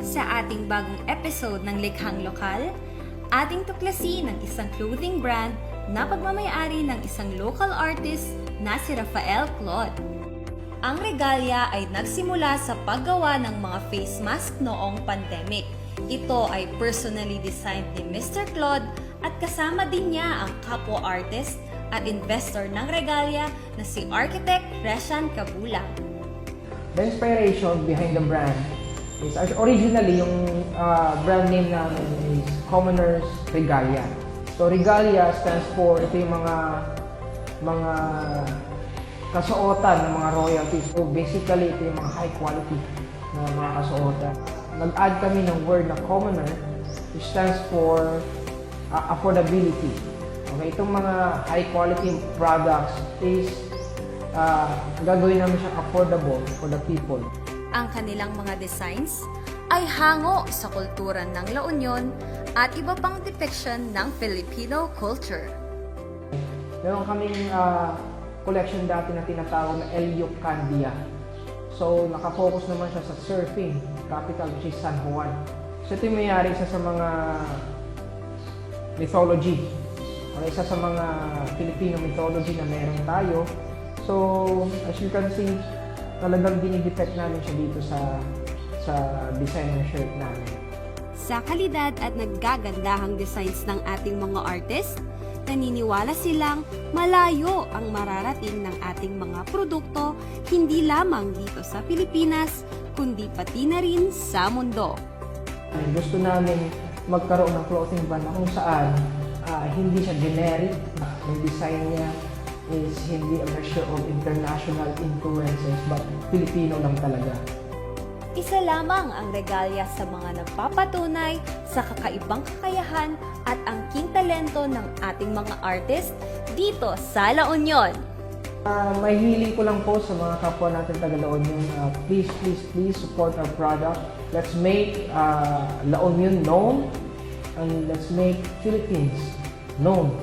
Sa ating bagong episode ng Likhang Lokal, ating tuklasin ng isang clothing brand na pagmamayari ng isang local artist na si Rafael Claude. Ang Regalia ay nagsimula sa paggawa ng mga face mask noong pandemic. Ito ay personally designed ni Mr. Claude at kasama din niya ang kapwa artist at investor ng Regalia na si Architect Reshan Kabulang. The inspiration behind the brand is originally yung uh, brand name namin is Commoners Regalia. So Regalia stands for ito yung mga mga kasuotan ng mga royalties. So basically ito yung mga high quality na mga kasuotan. Nag-add kami ng word na commoner which stands for uh, affordability. Okay, itong mga high quality products is uh, gagawin namin siya affordable for the people. Ang kanilang mga designs ay hango sa kultura ng La Union at iba pang depiction ng Filipino culture. Meron kaming ah, collection dati na tinatawag na Elio Candia. So, nakafocus naman siya sa surfing, capital which is San Juan. So, ito yung mayari isa sa mga mythology. Okay, isa sa mga Filipino mythology na meron tayo. So, as you can see, talagang dinidetect namin siya dito sa sa design ng shirt namin. Sa kalidad at naggagandahang designs ng ating mga artist, naniniwala silang malayo ang mararating ng ating mga produkto hindi lamang dito sa Pilipinas, kundi pati na rin sa mundo. Gusto namin magkaroon ng clothing brand na kung saan ah, hindi siya generic. Yung design niya is hindi a measure of international influences but Filipino lang talaga. Isa lamang ang regalya sa mga nagpapatunay sa kakaibang kakayahan at angking talento ng ating mga artist dito sa La Union. Ah, may hiling ko lang po sa mga kapwa natin taga La Union, ah, please, please, please support our product. Let's make ah, La Union known and let's make Philippines known